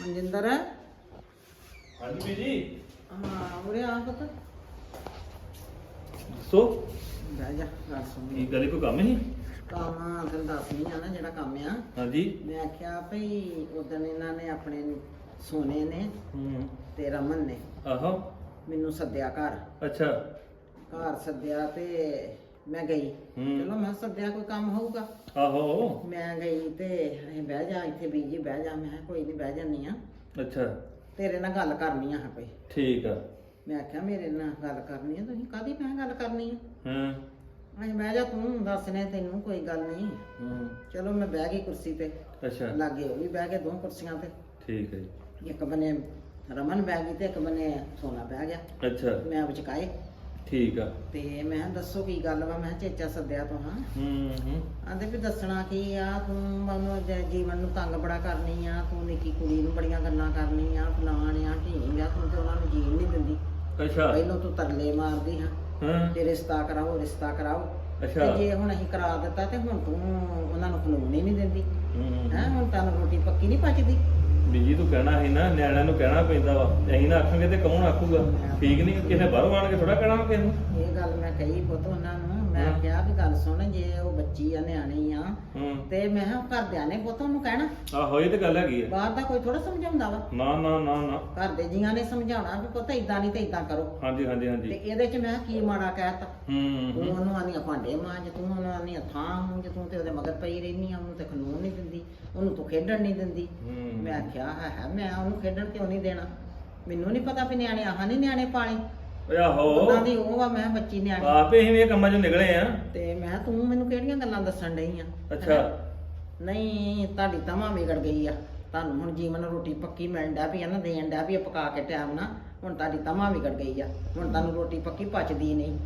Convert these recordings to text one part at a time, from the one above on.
ਮਨਜਿੰਦਰ? ਹਾਂਜੀ ਬੀਜੀ ਹਾਂ ਉਰੇ ਆ ਪੁੱਤ। ਸੋ ਬਹਿ ਜਾ ਗੱਲ ਸੁਣ। ਕੀ ਗੱਲ ਕੋਈ ਕੰਮ ਸੀ ਕੰਮ ਤੈਨੂੰ ਦੱਸਣੀ ਆ ਨਾ ਜਿਹੜਾ ਕੰਮ ਆ। ਹਾਂਜੀ। ਮੈਂ ਆਖਿਆ ਭਈ ਉਦੋਂ ਇਹਨਾਂ ਨੇ ਆਪਣੇ ਸੋਨੇ ਨੇ ਹੂੰ। ਤੇ ਰਮਨ ਨੇ ਆਹੋ। ਮੈਨੂੰ ਸੱਦਿਆ ਘਰ। ਅੱਛਾ। ਘਰ ਸੱਦਿਆ ਤੇ ਮੈਂ ਗਈ। ਹੂੰ। ਚਲੋ ਮੈਂ ਸੱਦਿਆ ਕੋਈ ਕੰਮ ਹੋਊਗਾ। ਆਹੋ। ਮੈਂ ਗਈ ਤੇ ਅਸੀਂ ਬਹਿ ਜਾ ਇੱਥੇ ਬੀਜੀ ਬਹਿ ਜਾ। ਮੈਂ ਕਿਹਾ ਕੋਈ ਨਹੀਂ ਬਹਿ ਜਾਨੀ ਆ। ਅੱਛਾ। ਤੇਰੇ ਨਾਲ ਗੱਲ ਕਰਨੀ ਆ ਕੋਈ। ਠੀਕ ਆ। ਮੈਂ ਆਖਿਆ ਮੇਰੇ ਨਾਲ ਗੱਲ ਕਰਨੀ ਆ ਤੁਸੀਂ ਕਾਦੀ ਮੈਂ ਗੱਲ ਕਰਨੀ ਆ? ਹਾਂ। ਅਸੀਂ ਬਹਿ ਜਾ ਤੂੰ ਦੱਸਨੇ ਤੈਨੂੰ ਕੋਈ ਗੱਲ ਨਹੀਂ। ਹੂੰ। ਚਲੋ ਮੈਂ ਬਹਿ ਗਈ ਕੁਰਸੀ ਤੇ। ਅੱਛਾ। ਲਾਗੇ ਉਹ ਵੀ ਬਹਿ ਕੇ ਦੋ ਕੁਰਸੀਆਂ ਤੇ। ਠੀਕ ਹੈ ਜੀ। ਇੱਕ ਬਨੇ ਰਮਨ ਬਹਿ ਗਈ ਤੇ ਇੱਕ ਬਨੇ ਸੋਨਾ ਬਹਿ ਗਿਆ। ਅੱਛਾ। ਮੈਂ ਵਿਚਕਾਏ ਠੀਕ ਆ। ਤੇ ਮੈਂ ਕਿਹਾ, ਦੱਸੋ ਕੀ ਗੱਲ ਵਾ? ਮੈਂ ਕਿਹਾ, ਚੇਚਾ ਸੱਦਿਆ ਤੋਂ ਹਾਂ। ਹੂੰ ਹੂੰ ਆਂਦੇ ਵੀ ਦੱਸਣਾ ਕੀ ਆ? ਤੂੰ ਮੈਨੂੰ ਜ- ਜੀਵਨ ਨੂੰ ਤੰਗ ਬੜਾ ਕਰਨੀ ਆ। ਤੂੰ ਨਿੱਕੀ ਕੁੜੀ ਨੂੰ ਬੜੀਆਂ ਗੱਲਾਂ ਕਰਨੀ ਆ। ਫਲਾਣ ਆ ਢੀਂਗ ਆ ਤੂੰ ਤੇ ਉਹਨਾਂ ਨੂੰ ਜੀਣ ਨਹੀਂ ਦਿੰਦੀ। ਅੱਛਾ। ਪਹਿਲਾਂ ਤੂੰ ਤਰਲੇ ਮਾਰਦੀ ਹਾਂ। ਹਾਂ। ਤੇ ਰਿਸ਼ਤਾ ਕਰਾਓ ਰਿਸ਼ਤਾ ਕਰਾਓ। ਅੱਛਾ। ਤੇ ਜੇ ਹੁਣ ਅਸੀਂ ਕਰਾ ਦਿੱਤਾ ਤੇ ਹੁਣ ਤੂੰ ਉਹਨਾਂ ਨੂੰ ਖਲੋਣ ਹੀ ਨਹੀਂ ਦਿੰਦੀ। ਹੂੰ। ਹੈ ਹੁਣ ਤੈਨੂੰ ਰੋਟੀ ਪੱਕੀ ਨਹੀਂ ਪਚਦੀ। ਬੀਜੀ ਤੂੰ ਕਹਿਣਾ ਸੀ ਨਾ, ਨਿਆਣਿਆਂ ਨੂੰ ਕਹਿਣਾ ਪੈਂਦਾ ਵਾ। ਅਸੀਂ ਨਾ ਆਖਾਂਗੇ ਤੇ ਕੌਣ ਆਖੂਗਾ? ਠੀਕ ਨਹੀਂ ਕਿਸੇ ਬਾਹਰੋਂ ਆਣ ਕੇ ਥੋੜਾ ਕਹਿਣਾ ਕਿਸੇ ਨੂੰ? ਇਹ ਗੱਲ ਮੈਂ ਕਹੀ ਪੁੱਤ ਉਹਨਾਂ ਨੂੰ। ਮੈਂ ਹਾਂ। ਕਿਹਾ ਵੀ ਗੱਲ ਸੁਣ ਜੇ ਉਹ ਬੱਚੀ ਆ ਨਿਆਣੀ ਆ ਹੂੰ। ਤੇ ਮੈਂ ਕਿਹਾ ਘਰਦਿਆਂ ਨੇ ਪੁੱਤ ਉਹਨੂੰ ਕਹਿਣਾ। ਆਹੋ ਇਹ ਤੇ ਗੱਲ ਹੈਗੀ ਆ। ਬਾਹਰ ਦਾ ਕੋਈ ਥੋੜਾ ਸਮਝਾਉਂਦਾ ਵਾ। ਨਾ ਨਾ ਨਾ ਨਾ। ਘਰ ਦੇ ਜੀਆਂ ਨੇ ਸਮਝਾਉਣਾ ਵੀ ਪੁੱਤ ਇਦਾਂ ਨਹੀਂ ਤੇ ਇਦਾਂ ਕਰੋ। ਹਾਂਜੀ ਹਾਂਜੀ ਤੇ ਹਾਂਜੀ ਇਹਦੇ ਚ ਮੈਂ ਕੀ ਮਾੜਾ ਕਹਿਤਾ ਹੂੰ ਤੂੰ ਹੂੰ। ਉਹਨੂੰ ਆਨੀ ਭਾਂਡੇ ਮਾਂਜ ਤੂੰ ਉਹਨੂੰ ਆਨੀ ਥਾਂ ਮਾਂਜ ਤੂੰ ਤੇ ਉਹਦੇ ਮਗਰ ਪਈ ਰਹਿਨੀ ਆ ਉਹਨੂੰ ਤੇ ਖਲੋਣ ਨਹੀਂ ਦਿੰਦੀ ਉਹਨੂੰ ਤੂੰ ਖੇਡਣ ਨਹੀਂ ਦਿੰਦੀ। ਹੂੰ। ਮੈਂ ਆਖਿਆ ਹੈ ਹੈ ਮੈਂ ਉਹਨੂੰ ਖੇਡਣ ਕਿਉਂ ਨਹੀਂ ਦੇਣਾ? ਮੈਨੂੰ ਨਹੀਂ ਪਤਾ ਵੀ ਨਿਆਣੇ ਆਹ ਨਹੀਂ ਨਿਆਣੇ ਪਾਲੇ। ਓਏ ਆਹੋ। ਉਹਨਾਂ ਦੀ ਉਹ ਵਾ ਮੈਂ ਕਿਹਾ ਬੱਚੀ ਨਿਆਣੀ। ਆਪੇ ਅਸੀਂ ਵੀ ਇਹ ਕੰਮਾਂ ਚੋਂ ਨਿਕਲੇ ਆ। ਤੇ ਮੈਂ ਕਿਹਾ ਤੂੰ ਮੈਨੂੰ ਕਿਹੜੀਆਂ ਗੱਲਾਂ ਦੱਸਣ ਡਈ ਆ? ਅੱਛਾ। ਨਹੀਂ ਤੁਹਾਡੀ ਤਮਾ ਵਿਗੜ ਗਈ ਆ। ਤੁਹਾਨੂੰ ਹੁਣ ਜੀਵਨ ਰੋਟੀ ਪੱਕੀ ਮਿਲਣ ਡਿਆ ਵੀ ਆ ਨਾ ਦੇਣ ਡਿਆ ਵੀ ਆ ਪਕਾ ਕੇ ਟਾਈਮ ਨਾ। ਹੁਣ ਤੁਹਾਡੀ ਤਮਾ ਵਿਗੜ ਗਈ ਆ। ਹੁਣ ਤੁਹਾਨੂੰ ਰੋਟੀ ਪੱਕੀ ਪਚਦੀ ਨਹੀਂ।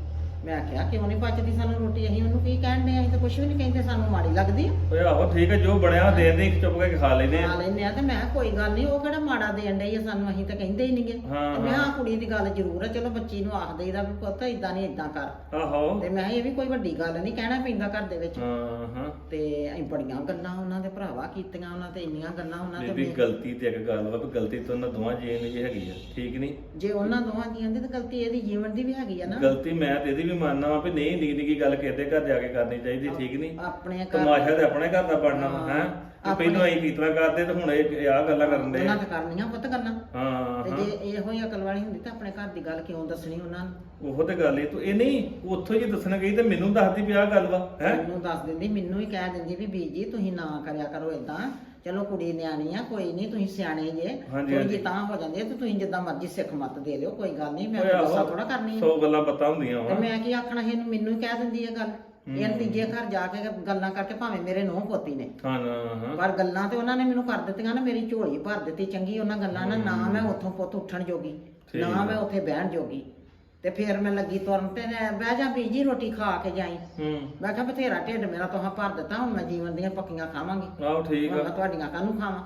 ਮੈਂ ਆਖਿਆ ਕਿਉਂ ਨਹੀਂ ਪਚਦੀ ਸਾਨੂੰ ਰੋਟੀ? ਅਸੀਂ ਉਹਨੂੰ ਕੀ ਕਹਿਣ ਦੇ ਅਸੀਂ ਤਾਂ ਕੁਝ ਵੀ ਨਹੀਂ ਕਹਿੰਦੇ ਸਾਨੂੰ ਮਾੜੀ ਲੱਗਦੀ ਆ। ਓਏ ਆਹੋ ਠੀਕ ਹੈ ਜੋ ਬਣਿਆ ਦੇਣ ਦੇ ਚੁੱਪ ਕਰਕੇ ਖਾ ਲੈਂਦੇ ਖਾ ਆ ਲੈਂਦੇ ਆ ਤੇ ਮੈਂ ਕਿਹਾ ਕੋਈ ਗੱਲ ਨਹੀਂ ਉਹ ਕਿਹੜਾ ਮਾੜਾ ਦੇਣ ਡਈ ਆ ਸਾਨੂੰ? ਅਸੀਂ ਤਾਂ ਕਹਿੰਦੇ ਹੀ ਨਹੀਂਗੇ ਹਾਂ, ਤੇ ਮੈਂ ਹਾਂ। ਆ ਕੁੜੀ ਦੀ ਗੱਲ ਜ਼ਰੂਰ ਆ ਚਲੋ ਬੱਚੀ ਨੂੰ ਆਖ ਦੇਈਦਾ ਵੀ ਪੁੱਤ ਇਦਾਂ ਨਹੀਂ ਇਦਾਂ ਕਰ। ਆਹੋ। ਤੇ ਮੈਂ ਕਿਹਾ ਇਹ ਵੀ ਕੋਈ ਵੱਡੀ ਗੱਲ ਨਹੀਂ ਕਹਿਣਾ ਪੈਂਦਾ ਘਰ ਦੇ ਵਿੱਚ। ਹਾਂ ਹਾਂ। ਤੇ ਅਸੀਂ ਬੜੀਆਂ ਗੱਲਾਂ ਉਹਨਾਂ ਦੇ ਭਰਾਵਾ ਕੀਤੀਆਂ ਉਹਨਾਂ ਤੇ ਇੰਨੀਆਂ ਗੱਲਾਂ ਉਹਨਾਂ ਬੀਬੀ ਤੇ ਗਲਤੀ ਤੇ ਇੱਕ ਗੱਲ ਵਾ ਵੀ ਗਲਤੀ ਤਾਂ ਉਹਨਾਂ ਦੋਵਾਂ ਜੀਆਂ ਦੀ ਹੈਗੀ ਆ ਠੀਕ ਨਹੀਂ ਜੇ ਉਹਨਾਂ ਦੋਵਾਂ ਜੀਆਂ ਦੀ ਤਾਂ ਗਲਤੀ ਇਹਦੀ ਜੀਵਨ ਦੀ ਵੀ ਹੈਗੀ ਆ ਨਾ। ਗਲਤੀ ਮੈਂ ਤੇ ਇਹਦੀ ਵੀ ਮੰਨਦਾ ਵਾਂ ਵੀ ਨਹੀਂ ਨਿੱਕੀ ਨਿੱਕੀ ਗੱਲ ਦੇ ਘਰ ਜਾ ਕੇ ਕਰਨੀ ਚਾਹੀਦੀ ਠੀਕ ਨਹੀਂ ਆਪਣੇ ਘਰ ਤਮਾਸ਼ਾ ਤੇ ਆਪਣੇ ਘਰ ਦਾ ਬਣਨਾ ਵਾ ਹੈ ਹਾਂ, ਪਹਿਲਾਂ ਅਸੀਂ ਕੀਤਨਾ ਕਰਦੇ ਤੇ ਹੁਣ ਇਹ ਆਹ ਗੱਲਾਂ ਕਰਨ ਦੇ ਉਹਨਾਂ ਤੇ ਕਰਨੀਆਂ ਪੁੱਤ ਗੱਲਾਂ। ਹਾਂ ਤੇ ਹਾਂ। ਜੇ ਇਹੋ ਹੀ ਅਕਲ ਵਾਲੀ ਹੁੰਦੀ ਤਾਂ ਆਪਣੇ ਘਰ ਦੀ ਗੱਲ ਕਿਉਂ ਦੱਸਣੀ ਉਹਨਾਂ ਨੂੰ? ਉਹ ਤੇ ਗੱਲ ਏ ਤੂੰ ਇਹ ਨਹੀਂ ਉੱਥੋਂ ਹੀ ਦੱਸਣ ਗਈ ਤੇ ਮੈਨੂੰ ਦੱਸਦੀ ਵੀ ਆਹ ਗੱਲ ਵਾ ਹੈ? ਮੈਨੂੰ ਦੱਸ ਦਿੰਦੀ ਮੈਨੂੰ ਹੀ ਕਹਿ ਦਿੰਦੀ ਵੀ ਬੀਜੀ ਤੁਸੀਂ ਨਾ ਕਰਿਆ ਕਰੋ ਇਦਾਂ ਚਲੋ ਕੁੜੀ ਨਿਆਣੀ ਆ ਕੋਈ ਨਹੀਂ ਤੁਸੀਂ ਸਿਆਣੇ ਜੇ। ਹਾਂਜੀ, ਥੋੜੀ ਜੀ। ਤਾਂ ਹੋ ਜਾਂਦੀ ਤੇ ਤੁਸੀਂ ਜਿੱਦਾਂ ਮਰਜ਼ੀ ਸਿੱਖ ਮਤ ਦੇ ਲਿਓ ਕੋਈ ਗੱਲ ਨਹੀਂ ਮੈਂ ਗੁੱਸਾ ਥੋੜਾ ਕਰਨੀ ਆ। ਸੌ ਗੱਲਾਂ ਪਤਾ ਹੁੰਦੀਆਂ ਤੇ ਵਾ। ਮੈਂ ਕੀ ਆਖਣਾ ਸੀ ਇਹਨੂੰ ਮੈਨੂੰ ਹੀ ਕਹਿ ਦਿੰਦੀ ਇਹ ਗੱਲ। ਇਹ ਤੀਜੇ ਘਰ ਜਾ ਕੇ ਗੱਲਾਂ ਕਰਕੇ ਭਾਵੇਂ ਮੇਰੇ ਨੂੰਹ ਪੋਤੀ ਨੇ। ਹਾਂ ਨਾ, ਹਾਂ। ਪਰ ਗੱਲਾਂ ਤੇ ਉਹਨਾਂ ਨੇ ਮੈਨੂੰ ਕਰ ਦਿੱਤੀਆਂ ਨਾ ਮੇਰੀ ਝੋਲੀ ਭਰ ਦਿੱਤੀ ਚੰਗੀ ਉਹਨਾਂ ਗੱਲਾਂ ਨਾਲ ਨਾ ਮੈਂ ਉੱਥੋਂ ਪੁੱਤ ਉੱਠਣ ਜੋਗੀ ਨਾ। ਮੈਂ ਉੱਥੇ ਬਹਿਣ ਜੋਗੀ। ਤੇ ਫਿਰ ਮੈਂ ਲੱਗੀ ਤੁਰਨ ਤੇ ਬਹਿ ਜਾ ਬੀਜੀ ਰੋਟੀ ਖਾ ਕੇ ਜਾਈ। ਮੈਂ ਕਿਹਾ ਬਥੇਰਾ ਢਿੱਡ ਮੇਰਾ ਤੋਹਾਂ ਭਰ ਦਿੱਤਾ ਹੁਣ ਮੈਂ ਜੀਵਨ ਦੀਆਂ ਪੱਕੀਆਂ ਖਾਵਾਂਗੀ। ਆਹੋ ਠੀਕ ਆ। ਮੈਂ ਤੁਹਾਡੀਆਂ ਕਾਹਨੂੰ ਖਾਵਾਂ।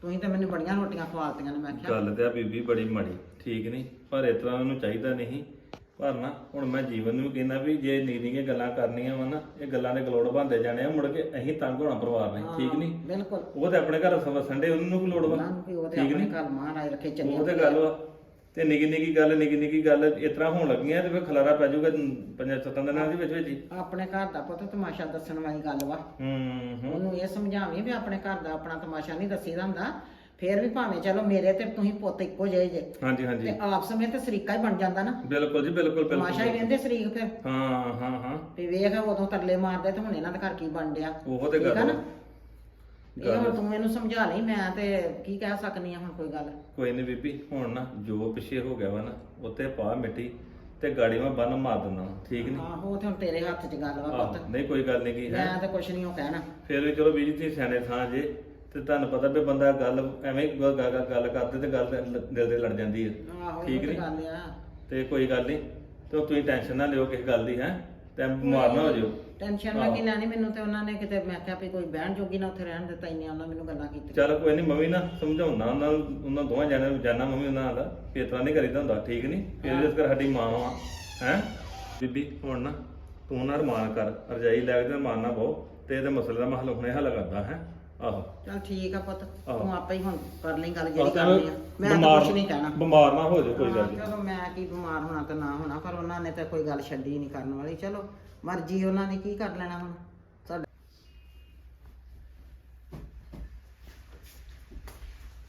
ਤੁਸੀਂ ਤਾਂ ਮੈਨੂੰ ਬੜੀਆਂ ਰੋਟੀਆਂ ਖਵਾਲਤੀਆਂ ਨੇ ਮੈਂ ਕਿਹਾ। ਗੱਲ ਤੇ ਆ ਬੀਬੀ ਬੜੀ ਮਾੜੀ ਠੀਕ ਨਹੀਂ ਪਰ ਇਸ ਤਰ੍ਹਾਂ ਉਹਨੂੰ ਚਾਹੀਦਾ ਨਹੀਂ। ਪਰ ਨਾ ਹੁਣ ਮੈਂ ਜੀਵਨ ਨੂੰ ਕਹਿੰਦਾ ਵੀ ਜੇ ਨੀਂਦੀਆਂ ਗੱਲਾਂ ਕਰਨੀਆਂ ਵਾ ਨਾ ਇਹ ਗੱਲਾਂ ਦੇ ਗਲੋੜ ਬੰਦੇ ਜਾਣੇ ਆ ਮੁੜ ਕੇ ਅਸੀਂ ਤੰਗ ਹੋਣਾ ਪਰਿਵਾਰ ਨੇ ਠੀਕ ਨਹੀਂ? ਬਿਲਕੁਲ। ਉਹ ਤੇ ਆਪਣੇ ਘਰ ਸਵਸਣ ਦੇ ਉਹਨੂੰ ਕੀ ਲੋੜ ਵਾ? ਉਹਨਾਂ ਨੂੰ ਵੀ ਉਹਦੇ ਠੀਕ ਆਪਣੇ ਨੀ? ਘਰ ਮਹਾਰਾਜ ਰੱਖੇ ਚੰਗੇ ਉਹ ਤੇ ਗੱਲ ਵਾ। ਤੇ ਨਿੱਕੀ ਨਿੱਕੀ ਗੱਲ ਨਿੱਕੀ ਨਿੱਕੀ ਗੱਲ ਇਸ ਤਰ੍ਹਾਂ ਹੋਣ ਲੱਗੀਆਂ ਤੇ ਫਿਰ ਖਲਾਰਾ ਪੈ ਜਾਊਗਾ ਪੰਜਾਂ ਸੱਤਾਂ ਦਿਨਾਂ ਦੇ ਵਿੱਚ ਵਿੱਚ ਹੀ। ਆਪਣੇ ਘਰ ਦਾ ਪੁੱਤ ਤਮਾਸ਼ਾ ਦੱਸਣ ਵਾਲੀ ਗੱਲ ਵਾ। ਹੂੰ ਹੂੰ। ਉਹਨੂੰ ਇਹ ਸਮਝਾਵੀਂ ਵੀ ਆਪਣੇ ਘਰ ਦਾ ਆਪਣਾ ਤਮਾਸ਼ਾ ਨਹੀਂ ਦੱਸੀਦਾ ਹੁੰਦਾ। ਫੇਰ ਵੀ ਭਾਵੇਂ ਚਲੋ ਮੇਰੇ ਤੇ ਤੁਸੀਂ ਪੁੱਤ ਇੱਕੋ ਜਿਹੇ ਜੇ। ਹਾਂਜੀ ਹਾਂਜੀ। ਤੇ ਆਪਸ ਵਿੱਚ ਤੇ ਸਰੀਕਾ ਹੀ ਬਣ ਜਾਂਦਾ ਨਾ। ਬਿਲਕੁਲ ਜੀ ਬਿਲਕੁਲ ਤਮਾਸ਼ਾ ਹੀ ਬਿਲਕੁਲ ਵੇਂਦੇ ਸਰੀਕ ਫਿਰ। ਹਾਂ ਹਾਂ ਹਾਂ। ਵੀ ਵੇਖ ਉਦੋਂ ਤਰਲੇ ਮਾਰਦੇ ਤੇ ਹੁਣ ਇਹਨਾਂ ਦਾ ਘਰ ਕੀ ਬਣ ਡਿਆ। ਉਹ ਤੇ ਠੀਕ ਆ ਗੱਲ ਨਾ। ਇਹ ਹੁਣ ਤੂੰ ਮੈਨੂੰ ਸਮਝਾ ਲਈ ਮੈਂ ਤੇ ਕੀ ਕਹਿ ਸਕਨੀ ਆ ਹੁਣ ਕੋਈ ਗੱਲ? ਕੋਈ ਨਹੀਂ ਬੀਬੀ ਹੁਣ ਨਾ ਜੋ ਪਿੱਛੇ ਹੋ ਗਿਆ ਵਾ ਨਾ ਉੱਤੇ ਪਾ ਮਿੱਟੀ ਤੇ ਗਾੜੀ ਮੈਂ ਬੰਨ ਮਾਰ ਦਿੰਦਾ ਠੀਕ ਨਹੀਂ? ਆਹੋ ਉਹ ਤੇ ਹੁਣ ਤੇਰੇ ਹੱਥ 'ਚ ਗੱਲ ਵਾ ਪੁੱਤ। ਨਹੀਂ ਕੋਈ ਗੱਲ ਨਹੀਂ ਕੀ ਹੈ। ਮੈਂ ਤੇ ਕੁਛ ਨਹੀਂ ਉਹ ਕਹਿਣਾ। ਫਿਰ ਵੀ ਚਲੋ ਬੀਜੀ ਤੁਸੀਂ ਸਿਆਣੇ ਥਾਂ ਜੇ ਤੇ ਤੁਹਾਨੂੰ ਪਤਾ ਵੀ ਬੰਦਾ ਗੱਲ ਐਵੇਂ ਹੀ ਗ- ਗ- ਗੱਲ ਕਰਦੇ ਤੇ ਗੱਲ ਦਿਲ ਤੇ ਲੜ ਜਾਂਦੀ ਹੈ ਆਹੋ ਉਹ ਠੀਕ ਤੇ ਨੀ? ਗੱਲ ਆ। ਤੇ ਕੋਈ ਗੱਲ ਨਹੀਂ ਤੇ ਤੁਸੀਂ ਟੈਨਸ਼ਨ ਨਾ ਲਿਓ ਕਿਸੇ ਗੱਲ ਦੀ ਹੈ? ਤੇ ਬਿਮਾਰ ਨਾ ਹੋ ਜਿਓ ਟੈਨਸ਼ਨ ਨਾ ਕੀ ਲੈਣੀ ਮੈਨੂੰ ਤੇ ਉਹਨਾਂ ਨੇ ਕਿਤੇ ਮੈਂ ਕਿਹਾ ਵੀ ਕੋਈ ਬਹਿਣ ਜੋਗੀ ਨਾ ਉੱਥੇ ਰਹਿਣ ਦਿੱਤਾ ਇੰਨੀਆਂ ਉਹਨਾਂ ਮੈਨੂੰ ਗੱਲਾਂ ਕੀਤੀਆਂ। ਚੱਲ ਕੋਈ ਨਹੀਂ ਮੰਮੀ ਨਾ ਸਮਝਾਉਣਾ ਉਹਨਾਂ ਨੂੰ ਉਹਨਾਂ ਦੋਵਾਂ ਜਾਣਿਆਂ ਨੂੰ ਜਾਣਾ ਮੰਮੀ ਉਹਨਾਂ ਦਾ ਵੀ ਇਸ ਤਰ੍ਹਾਂ ਨਹੀਂ ਕਰੀਦਾ ਹੁੰਦਾ ਠੀਕ ਨਹੀਂ ਫਿਰ ਜਿਸ ਕਰ ਸਾਡੀ ਮਾਂ ਵਾ ਹੈ? ਬੀਬੀ ਹੁਣ ਨਾ ਤੂੰ ਨਾ ਰਮਾਨ ਕਰ ਰਜਾਈ ਲੈ ਕੇ ਤੇ ਰਮਾਨ ਨਾ ਬਹੁ ਤੇ ਇਹਦੇ ਮਸਲੇ ਦਾ ਮਹਲ ਹੁਣੇ ਹੱਲ ਕਰਦਾ ਹੈ? ਆਹੋ। ਚਲ ਠੀਕ ਆ ਪੁੱਤ ਆਹੋ। ਤੂੰ ਆਪੇ ਹੀ ਹੁਣ ਕਰ ਲਈ ਗੱਲ ਆਹ ਜਿਹੜੀ ਤਾਂ ਕਰਨੀ ਆ। ਮੈਂ ਤਾਂ ਬਿਮਾਰ- ਕੁਝ ਨਹੀਂ ਕਹਿਣਾ। ਬਿਮਾਰ ਨਾ ਹੋ ਜਾਏ ਕੋਈ ਗੱਲ ਹਾਂ, ਨਹੀਂ। ਚਲੋ ਮੈਂ ਕੀ ਬਿਮਾਰ ਹੋਣਾ ਤੇ ਨਾ ਹੋਣਾ ਪਰ ਉਹਨਾਂ ਨੇ ਤਾਂ ਕੋਈ ਗੱਲ ਛੱਡੀ ਨਹੀਂ ਕਰਨ ਵਾਲੀ। ਚਲੋ ਮਰਜ਼ੀ ਉਹਨਾਂ ਨੇ ਕੀ ਕਰ ਲੈਣਾ ਹੁਣ? ਸਾਡਾ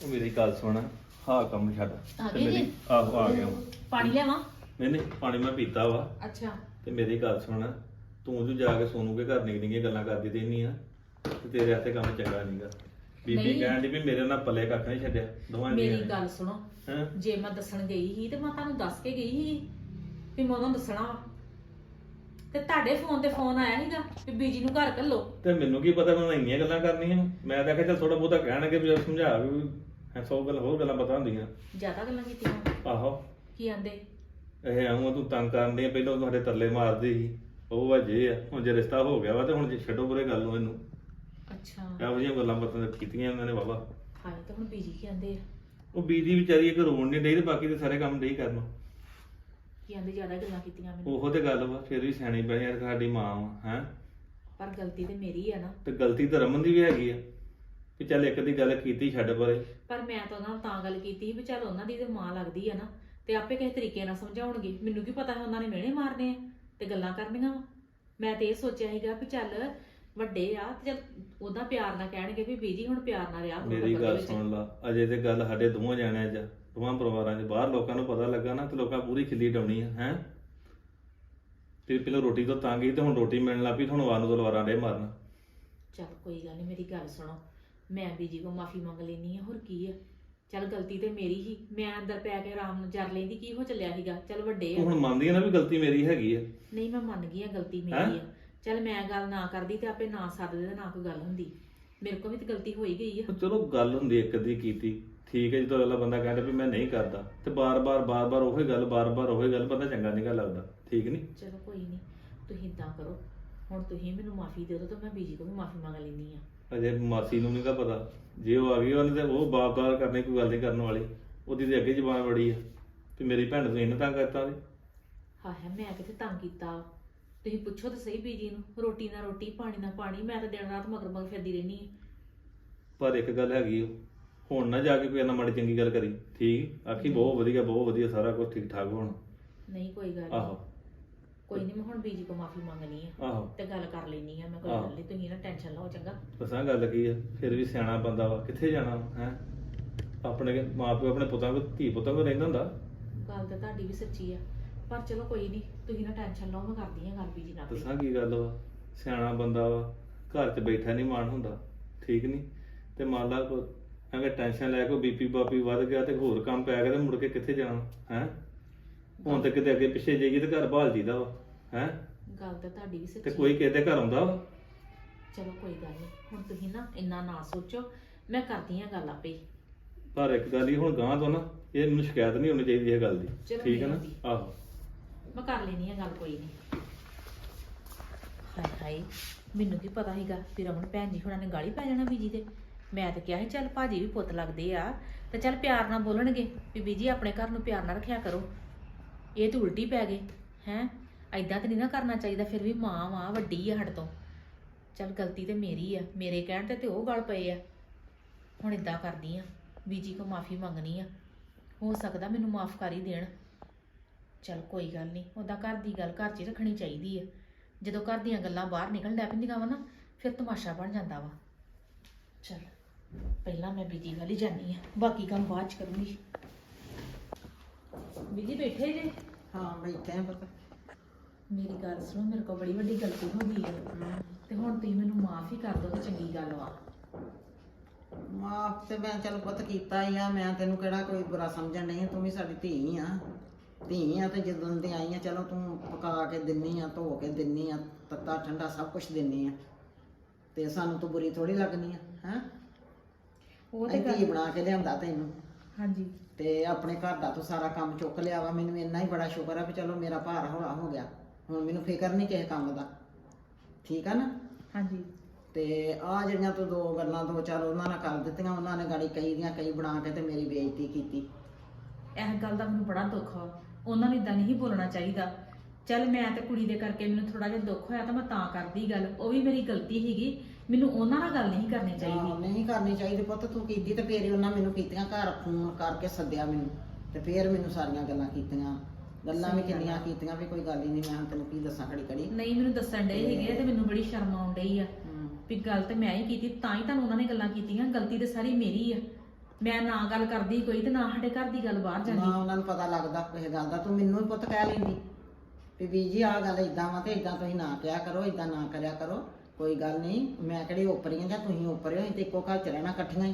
ਉਹ ਮੇਰੀ ਗੱਲ ਸੁਣ ਹਾਂ ਕੰਮ ਛੱਡ। ਆ ਤੇ ਗਏ ਮੇਰੀ ਜੀ? ਆਹੋ ਆ ਗਿਆ। ਪਾਣੀ ਲਿਆਵਾਂ? ਨਹੀਂ ਨਹੀਂ ਪਾਣੀ ਮੈਂ ਪੀਤਾ ਵਾ। ਅੱਛਾ। ਤੇ ਮੇਰੀ ਗੱਲ ਸੁਣ ਤੂੰ ਜੋ ਜਾ ਕੇ ਸੋਨੂ ਕੇ ਘਰ ਨਿਕ ਨਿਕੀਆਂ ਗੱਲਾਂ ਕਰਦੀ ਰਹਿਨੀ ਆ। ਤੇ ਤੇਰੇ ਹੱਥੇ ਕੰਮ ਚੰਗਾ ਨਹੀਂਗਾ। ਬੀਬੀ ਨਹੀਂ। ਕਹਿਣ ਦੀ ਵੀ ਮੇਰੇ ਨਾਲ ਪੱਲੇ ਕੱਖ ਨਹੀਂ ਛੱਡਿਆ ਦੋਵਾਂ ਮੇਰੀ ਗੱਲ ਸੁਣੋ ਹਾਂ? ਜੇ ਮੈਂ ਦੱਸਣ ਗਈ ਸੀ ਤੇ ਮੈਂ ਤੁਹਾਨੂੰ ਦੱਸ ਕੇ ਗਈ ਸੀ ਵੀ ਮੈਂ ਉਹਨੂੰ ਦੱਸਣਾ ਵਾ। ਤੇ ਤੁਹਾਡੇ ਫੋਨ ਤੇ ਫੋਨ ਆਇਆ ਸੀਗਾ ਵੀ ਬੀਜੀ ਨੂੰ ਘਰ ਘੱਲੋ। ਤੇ ਮੈਨੂੰ ਕੀ ਪਤਾ ਮੈਂ ਇੰਨੀਆਂ ਗੱਲਾਂ ਕਰਨੀਆਂ? ਮੈਂ ਤਾਂ ਆਖਿਆ ਚੱਲ ਥੋੜਾ ਬਹੁਤਾ ਕਹਿਣਗੇ ਵੀ ਸਮਝਾ ਵੀ ਐ ਸੌ ਗੱਲ ਹੋਰ ਗੱਲਾਂ ਪਤਾ ਹੁੰਦੀਆਂ। ਜ਼ਿਆਦਾ ਗੱਲਾਂ ਕੀਤੀਆਂ ਆਹੋ। ਕੀ ਆਂਦੇ? ਇਹ ਆਉਂ ਤੂੰ ਤੰਗ ਕਰਨ ਪਹਿਲਾਂ ਤੁਹਾਡੇ ਤਰਲੇ ਮਾਰਦੀ ਸੀ। ਉਹ ਵਜੇ ਆ ਹੁਣ ਜੇ ਰਿਸ਼ਤਾ ਹੋ ਗਿਆ ਵਾ ਤੇ ਹੁਣ ਜੇ ਛੱਡੋ ਬੁਰੇ ਗੱਲ ਨੂੰ ਇਹਨੂੰ। ਅੱਛਾ। ਇਹੋ ਜਿਹੀਆਂ ਗੱਲਾਂ ਬਾਤਾਂ ਕੀਤੀਆਂ ਉਹਨਾਂ ਨੇ ਬਾਬਾ। ਹਾਏ ਤਾਂ ਹੁਣ ਬੀਜੀ ਕੀ ਆਂਦੇ ਆ? ਉਹ ਬੀਜੀ ਵਿਚਾਰੀ ਇੱਕ ਰੋਣ ਨਹੀਂ ਡਈ ਤੇ ਬਾਕੀ ਤੇ ਸਾਰੇ ਕੰਮ ਡਈ ਕਰਨ। ਕੀ ਆਂਦੇ ਜ਼ਿਆਦਾ ਗੱਲਾਂ ਕੀਤੀਆਂ ਮੈਨੂੰ। ਉਹੋ ਤੇ ਗੱਲ ਵਾ ਫਿਰ ਵੀ ਸਿਆਣੀ ਬਣੀ ਯਾਰ ਸਾਡੀ ਮਾਂ ਵਾ ਹੈ? ਪਰ ਗਲਤੀ ਤੇ ਮੇਰੀ ਆ ਨਾ। ਤੇ ਗਲਤੀ ਤਾਂ ਰਮਨ ਦੀ ਵੀ ਹੈਗੀ ਆ ਵੀ ਚੱਲ ਇੱਕ ਦੀ ਗੱਲ ਕੀਤੀ ਛੱਡ ਪਰੇ। ਪਰ ਮੈਂ ਤਾਂ ਉਹਨਾਂ ਨਾਲ ਤਾਂ ਗੱਲ ਕੀਤੀ ਸੀ ਵੀ ਚੱਲ ਉਹਨਾਂ ਦੀ ਤੇ ਮਾਂ ਲੱਗਦੀ ਆ ਨਾ ਤੇ ਆਪੇ ਕਿਸੇ ਤਰੀਕੇ ਨਾਲ ਸਮਝਾਉਣਗੇ। ਮੈਨੂੰ ਕੀ ਪਤਾ ਹੈ ਉਹਨਾਂ ਨੇ ਮਿਹਣੇ ਮਾਰਨੇ ਆ ਤੇ ਗੱਲਾਂ ਕਰਨੀਆਂ ਵਾ। ਮੈਂ ਤੇ ਇਹ ਸੋਚਿਆ ਸੀਗਾ ਵੀ ਚੱਲ ਵੱਡੇ ਆ ਤੇ ਚੱਲ ਉਹਦਾ ਪਿਆਰ ਨਾਲ ਕਹਿਣਗੇ ਵੀ ਬੀਜੀ ਹੁਣ ਪਿਆਰ ਨਾਲ ਰਿਹਾ ਕਰੋ ਮੇਰੀ ਟੱਬਰ ਦੇ ਗੱਲ ਵਿੱਚ। ਸੁਣ ਲਾ ਅਜੇ ਤੇ ਗੱਲ ਸਾਡੇ ਦੋਵਾਂ ਜਾਣਿਆਂ 'ਚ ਆ, ਦੋਵਾਂ ਪਰਿਵਾਰਾਂ 'ਚ। ਬਾਹਰ ਲੋਕਾਂ ਨੂੰ ਪਤਾ ਲੱਗਾ ਨਾ ਤੇ ਲੋਕਾਂ ਪੂਰੀ ਖਿੱਲੀ ਡਾਉਣੀ ਆ ਹੈ? ਫਿਰ ਪਹਿਲਾਂ ਰੋਟੀ ਤੋਂ ਤੰਗ ਸੀ ਤੇ ਹੁਣ ਰੋਟੀ ਮਿਲਣ ਲੱਗ ਪਈ ਹੁਣ ਵਾਰ ਨੂੰ ਤਲਵਾਰਾਂ ਦੇ ਮਾਰਨ। ਚੱਲ ਕੋਈ ਗੱਲ ਨਹੀਂ ਮੇਰੀ ਗੱਲ ਸੁਣੋ। ਮੈਂ ਬੀਜੀ ਕੋ ਮਾਫੀ ਮੰਗ ਲੈਣੀ ਆ ਹੋਰ ਕੀ ਆ? ਚੱਲ ਗਲਤੀ ਤੇ ਮੇਰੀ ਹੀ। ਮੈਂ ਅੰਦਰ ਪੈ ਕੇ ਆਰਾਮ ਨਾਲ ਜਰ ਲੈਂਦੀ ਕੀ ਹੋ ਚੱਲਿਆ ਸੀਗਾ? ਚੱਲ ਵੱਡੇ ਤੂੰ ਆ ਹੁਣ ਮੰਨਦੀ ਆ ਨਾ ਵੀ ਗਲਤੀ ਮੇਰੀ ਹੈਗੀ ਆ। ਨਹੀਂ ਮੈਂ ਮੰਨ ਗਈ ਆ ਗਲਤੀ ਹੈਂ? ਮੇਰੀ ਆ। ਚੱਲ ਮੈਂ ਗੱਲ ਨਾ ਕਰਦੀ ਤੇ ਆਪੇ ਨਾ ਸੱਦਦੇ ਤੇ ਨਾ ਕੋਈ ਗੱਲ ਹੁੰਦੀ। ਮੇਰੇ ਕੋਲ ਵੀ ਤੇ ਗਲਤੀ ਹੋਈ ਗਈ ਆ। ਉਹ ਚਲੋ ਗੱਲ ਹੁੰਦੀ ਇੱਕ ਦੀ ਕੀਤੀ। ਠੀਕ ਹੈ ਜਦੋਂ ਅਗਲਾ ਬੰਦਾ ਕਹਿੰਦਾ ਵੀ ਮੈਂ ਨਹੀਂ ਕਰਦਾ ਤੇ ਬਾਰ-ਬਾਰ ਬਾਰ-ਬਾਰ ਉਹੀ ਗੱਲ ਬਾਰ-ਬਾਰ ਉਹੀ ਗੱਲ ਬੰਦਾ ਚੰਗਾ ਨਹੀਂ ਗਾ ਲੱਗਦਾ। ਠੀਕ ਨਹੀਂ? ਚਲੋ ਕੋਈ ਨਹੀਂ ਤੁਸੀਂ ਇਦਾਂ ਕਰੋ। ਹੁਣ ਤੁਸੀਂ ਮੈਨੂੰ ਮਾਫੀ ਦੇ ਦਿਓ ਤਾਂ ਮੈਂ ਬੀਜੀ ਕੋਲ ਵੀ ਮਾਫੀ ਮੰਗ ਲੈਂਦੀ ਆ ਅਜੇ ਮਾਸੀ ਨੂੰ ਨਹੀਂ ਤਾਂ ਪਤਾ। ਜੇ ਉਹ ਆ ਗਈ ਉਹਨੇ ਤੇ ਉਹ ਬਾਪ-ਦਾਰ ਕਰਨੇ ਕੋਈ ਗੱਲ ਨਹੀਂ ਕਰਨ ਵਾਲੀ। ਉਹਦੀ ਤੇ ਅੱਗੇ ਜ਼ਬਾਨ ਬੜੀ ਆ। ਵੀ ਮੇਰੀ ਭੈਣ ਨੂੰ ਇਹਨਾਂ ਤਾਂ ਕਰਤਾ ਵੀ। ਹਾਂ ਹੈ ਮੈਂ ਕਿਤੇ ਤੰਗ ਕੀਤਾ? ਤੁਸੀਂ ਪੁੱਛੋ ਤਾਂ ਸਹੀ ਬੀਜੀ ਨੂੰ ਰੋਟੀ ਨਾਲ ਰੋਟੀ ਪਾਣੀ ਨਾਲ ਪਾਣੀ ਮੈਂ ਤਾਂ ਦਿਨ ਰਾਤ ਮਗਰ ਮਗਰ ਫਿਰਦੀ ਰਹਿਣੀ ਆ ਪਰ ਇੱਕ ਗੱਲ ਹੈਗੀ ਓ, ਹੁਣ ਨਾ ਜਾ ਕੇ ਕੋਈ ਨਾ ਮਾੜੀ ਚੰਗੀ ਗੱਲ ਕਰੀ ਠੀਕ? ਆਖੀ ਬਹੁਤ ਵਧੀਆ ਬਹੁਤ ਵਧੀਆ ਸਾਰਾ ਕੁਝ ਠੀਕ ਠਾਕ ਹੋਣ। ਨਹੀਂ ਕੋਈ ਗੱਲ ਆਹੋ। ਕੋਈ ਨਹੀਂ ਮੈਂ ਹੁਣ ਬੀਜੀ ਕੋ ਮਾਫੀ ਮੰਗਣੀ ਆ ਆਹੋ। ਤੇ ਗੱਲ ਕਰ ਲੈਣੀ ਆ ਮੈਂ ਕੋਈ ਆਹੋ। ਗੱਲ ਨਹੀਂ ਤੁਸੀਂ ਨਾ ਟੈਨਸ਼ਨ ਲਓ ਚੰਗਾ? ਦੱਸਾਂ ਗੱਲ ਕੀ ਆ ਫਿਰ ਵੀ ਸਿਆਣਾ ਬੰਦਾ ਵਾ ਕਿੱਥੇ ਜਾਣਾ ਹੈ? ਆਪਣੇ ਮਾਪਿਓ ਆਪਣੇ ਪੁੱਤਾਂ ਕੋਲ ਧੀ ਪੁੱਤਾਂ ਕੋਲ ਰਹਿੰਦਾ ਹੁੰਦਾ। ਗੱਲ ਤਾਂ ਤੁਹਾਡੀ ਵੀ ਸੱਚੀ ਆ। ਪਰ ਚਲੋ ਕੋਈ ਨਹੀਂ ਤੁਸੀਂ ਨਾ ਟੈਨਸ਼ਨ ਲਓ ਮੈਂ ਕਰਦੀ ਆ ਗੱਲ ਬੀਜੀ ਨਾਲ। ਆਪੇ। ਦੱਸਾਂ ਕੀ ਗੱਲ ਵਾ? ਸਿਆਣਾ ਬੰਦਾ ਵਾ ਘਰ 'ਚ ਬੈਠਾ ਨਹੀਂ ਮਾਣ ਹੁੰਦਾ ਠੀਕ ਨਹੀਂ ਤੇ ਮੰਨ ਲਾ ਕੋ ਐਵੇਂ ਟੈਨਸ਼ਨ ਲੈ ਕੇ ਬੀਪੀ ਬਾਪੀ ਵੱਧ ਗਿਆ ਤੇ ਹੋਰ ਕੰਮ ਪੈ ਗਿਆ ਤੇ ਮੁੜ ਕੇ ਕਿੱਥੇ ਜਾਣਾ ਹੈ? ਹੁਣ ਤੇ ਕਿਤੇ ਅੱਗੇ ਪਿੱਛੇ ਜਾਈਏ ਤੇ ਘਰ ਭਾਲ ਜੀਦਾ ਵਾ ਹੈ? ਗੱਲ ਤਾਂ ਤੁਹਾਡੀ ਵੀ ਤੇ ਸੱਚੀ ਕੋਈ ਕਿਸੇ ਦੇ ਘਰ ਆਉਂਦਾ ਵਾ? ਚਲੋ ਕੋਈ ਗੱਲ ਨਹੀਂ ਹੁਣ ਤੁਸੀਂ ਨਾ ਇੰਨਾ ਨਾ ਸੋਚੋ ਮੈਂ ਕਰਦੀ ਆ ਗੱਲ ਆਪੇ ਹੀ। ਪਰ ਇੱਕ ਗੱਲ ਹੀ ਹੁਣ ਗਾਂ ਤੋਂ ਨਾ ਇਹ ਮੈਨੂੰ ਸ਼ਿਕਾਇਤ ਨਹੀਂ ਹੋਣੀ ਚਾਹੀਦੀ ਇਹ ਗੱਲ ਦੀ ਚਲੋ ਠੀਕ ਹੈ ਨਾ? ਨਹੀਂ। ਆਹੋ। ਮੈਂ ਕਰ ਲੈਣੀ ਆ ਗੱਲ, ਕੋਈ ਨਹੀਂ ਹਾਏ ਹਾਏ, ਮੈਨੂੰ ਕੀ ਪਤਾ ਸੀਗਾ ਵੀ ਰਮਨ ਭੈਣ ਜੀ ਹੁਣਾਂ ਨੇ ਗਾਲੀ ਪੈ ਜਾਣਾ ਬੀਜੀ ਤੇ। ਮੈਂ ਤਾਂ ਕਿਹਾ ਸੀ, ਚੱਲ ਭਾਜੀ ਵੀ ਪੁੱਤ ਲੱਗਦੇ ਆ, ਤੇ ਚੱਲ ਪਿਆਰ ਨਾਲ ਬੋਲਣਗੇ, ਵੀ ਬੀਜੀ ਆਪਣੇ ਘਰ ਨੂੰ ਪਿਆਰ ਨਾਲ ਰੱਖਿਆ ਕਰੋ। ਇਹ ਤਾਂ ਉਲਟੀ ਪੈ ਗਏ, ਹੈ? ਐਦਾਂ ਤਾਂ ਨਹੀਂ ਨਾ ਕਰਨਾ ਚਾਹੀਦਾ, ਫਿਰ ਵੀ ਮਾਂ ਮਾਂ ਵੱਡੀ ਆ ਹੜ ਤੋਂ। ਚੱਲ ਗਲਤੀ ਤੇ ਮੇਰੀ ਆ, ਮੇਰੇ ਕਹਿਣ ਤੇ ਤੇ ਉਹ ਗੱਲ ਪਏ ਆ। ਹੁਣ ਇਦਾਂ ਕਰਦੀ ਆ, ਬੀਜੀ ਕੋ ਮਾਫੀ ਮੰਗਣੀ ਆ। ਹੋ ਸਕਦਾ ਮੈਨੂੰ ਮਾਫ ਕਰ ਹੀ ਦੇਣ। ਚਲ ਕੋਈ ਗੱਲ ਨਹੀਂ ਉਹਦਾ ਘਰ ਦੀ ਗੱਲ ਘਰ 'ਚ ਹੀ ਰੱਖਣੀ ਚਾਹੀਦੀ ਹੈ ਜਦੋਂ ਘਰ ਦੀਆਂ ਗੱਲਾਂ ਬਾਹਰ ਨਿਕਲਣ ਲੱਗ ਪੈਂਦੀਆਂ ਵਾ ਨਾ ਫਿਰ ਤਮਾਸ਼ਾ ਬਣ ਜਾਂਦਾ ਵਾ। ਚਲ ਪਹਿਲਾਂ ਮੈਂ ਬੀਜੀ ਵੱਲ ਜਾਨੀ ਆ ਬਾਕੀ ਕੰਮ ਬਾਅਦ 'ਚ ਕਰੂੰਗੀ। ਬੀਜੀ ਬੈਠੇ ਜੇ? ਹਾਂ ਬੈਠੇ ਆ ਪੁੱਤ। ਮੇਰੀ ਗੱਲ ਸੁਣੋ ਮੇਰੇ ਕੋਲ ਬੜੀ ਵੱਡੀ ਗਲਤੀ ਹੋ ਗਈ ਹੈ ਤੇ ਹੁਣ ਤੁਸੀਂ ਮੈਨੂੰ ਮਾਫ ਹੀ ਕਰ ਦਿਓ ਤੇ ਚੰਗੀ ਗੱਲ ਵਾ। ਮਾਫ ਤੇ ਮੈਂ ਚਲ ਪੁੱਤ ਕੀਤਾ ਹੀ ਆ ਮੈਂ ਤੈਨੂੰ ਕਿਹੜਾ ਕੋਈ ਬੁਰਾ ਸਮਝਣ ਨਹੀਂ ਤੂੰ ਵੀ ਸਾਡੀ ਧੀ ਆ। ਧੀ ਆ ਤੇ ਜਦੋਂ ਦੀ ਆਈ ਆ ਚਲੋ ਤੂੰ ਪਕਾ ਕੇ ਦਿੰਨੀ ਆ ਧੋ ਕੇ ਦਿੰਨੀ ਆ ਤੱਤਾ ਠੰਡਾ ਸਭ ਕੁਝ ਦਿੰਨੀ ਆ। ਤੇ ਸਾਨੂੰ ਤੂੰ ਬੁਰੀ ਥੋੜੀ ਲੱਗਣੀ ਆ ਹੈ? ਉਹ ਧੀ ਬਣਾ ਕੇ ਲਿਆਂਦਾ ਤੈਨੂੰ। ਹਾਂਜੀ। ਤੇ ਆਪਣੇ ਘਰ ਦਾ ਤੂੰ ਸਾਰਾ ਕੰਮ ਚੁੱਕ ਲਿਆ ਵਾ ਮੈਨੂੰ ਇੰਨਾ ਹੀ ਬੜਾ ਸ਼ੁਕਰ ਆ ਵੀ ਚਲੋ ਮੇਰਾ ਭਾਰ ਹੌਲਾ ਹੋ ਗਿਆ। ਹੁਣ ਮੈਨੂੰ ਫਿਕਰ ਨਹੀਂ ਕਿਸੇ ਕੰਮ ਦਾ। ਠੀਕ ਆ ਨਾ? ਹਾਂਜੀ। ਤੇ ਆ ਜਿਹੜੀਆਂ ਤੂੰ ਦੋ ਗੱਲਾਂ ਦੋ ਚਾਰ ਉਹਨਾਂ ਨਾਲ ਕਰ ਦਿੱਤੀਆਂ ਉਹਨਾਂ ਨੇ ਗਾੜੀ ਕਈ ਦੀਆਂ ਕਈ ਬਣਾ ਕੇ ਤੇ ਮੇਰੀ ਬੇਇੱਜ਼ਤੀ ਕੀਤੀ। ਇਹ ਗੱਲ ਦਾ ਮੈਨੂੰ ਬੜਾ ਦੁੱਖ ਆ। ਉਹਨਾਂ ਨੂੰ ਇਦਾਂ ਨਹੀਂ ਬੋਲਣਾ ਚਾਹੀਦਾ। ਚੱਲ ਮੈਂ ਤੇ ਕੁੜੀ ਦੇ ਕਰਕੇ ਮੈਨੂੰ ਥੋੜਾ ਜਿਹਾ ਦੁੱਖ ਹੋਇਆ ਤਾਂ ਮੈਂ ਤਾਂ ਕਰਦੀ ਗੱਲ। ਉਹ ਵੀ ਮੇਰੀ ਗਲਤੀ ਸੀਗੀ। ਮੈਨੂੰ ਉਹਨਾਂ ਨਾਲ ਗੱਲ ਨਹੀਂ ਕਰਨੀ ਆਹੋ, ਚਾਹੀਦੀ। ਨਹੀਂ ਕਰਨੀ ਚਾਹੀਦੀ ਪੁੱਤ ਤੂੰ ਕੀਤੀ ਤੇ ਫੇਰ ਹੀ ਉਹਨਾਂ ਮੈਨੂੰ ਕੀਤੀਆਂ ਘਰ ਫੋਨ ਕਰਕੇ ਸੱਦਿਆ ਮੈਨੂੰ। ਤੇ ਫੇਰ ਮੈਨੂੰ ਸਾਰੀਆਂ ਗੱਲਾਂ ਕੀਤੀਆਂ। ਗੱਲਾਂ ਵੀ ਸਹੀ ਗੱਲ ਕਿੰਨੀਆਂ। ਕੀਤੀਆਂ ਵੀ ਕੋਈ ਗੱਲ ਹੀ ਨਹੀਂ ਮੈਂ ਹੁਣ ਤੈਨੂੰ ਕੀ ਦੱਸਾਂ ਖੜੀ ਖੜੀ। ਨਹੀਂ ਮੈਨੂੰ ਦੱਸਣ ਡਏ ਸੀਗੇ ਤੇ ਮੈਨੂੰ ਬੜੀ ਸ਼ਰਮ ਆਉਣ ਡਈ ਆ। ਹਮ। ਵੀ ਗੱਲ ਤੇ ਮੈਂ ਹੀ ਕੀਤੀ ਤਾਂ ਹੀ ਤੁਹਾਨੂੰ ਉਹਨਾਂ ਨੇ ਗੱਲਾਂ ਕੀਤੀਆਂ। ਗਲਤੀ ਤੇ ਸਾਰੀ ਮੇਰੀ ਆ। ਮੈਂ ਨਾ ਗੱਲ ਕਰਦੀ ਕੋਈ ਤੇ ਨਾ ਸਾਡੇ ਘਰ ਦੀ ਗੱਲ ਬਾਹਰ ਨਾ ਜਾਂਦੀ ਉਹਨਾਂ ਨੂੰ ਪਤਾ ਲੱਗਦਾ ਕਿਸੇ ਗੱਲ ਦਾ ਤੂੰ ਮੈਨੂੰ ਹੀ ਪੁੱਤ ਕਹਿ ਲੈਂਦੀ। ਵੀ ਵੀ ਜੀ ਆਹ ਗੱਲ ਇਦਾਂ ਵਾ ਤੇ ਇਦਾਂ ਤੁਸੀਂ ਨਾ ਕਿਹਾ ਕਰੋ ਇਦਾਂ ਨਾ ਕਰਿਆ ਕਰੋ ਕੋਈ ਗੱਲ ਨਹੀਂ। ਮੈਂ ਕਿਹੜੀ ਓਪਰੀ ਆ ਜਾਂ ਤੁਸੀਂ ਓਪਰੇ ਹੋ ਤੇ ਇੱਕੋ ਘਰ ਚ ਰਹਿਣਾ ਇਕੱਠੀਆਂ ਹੀ।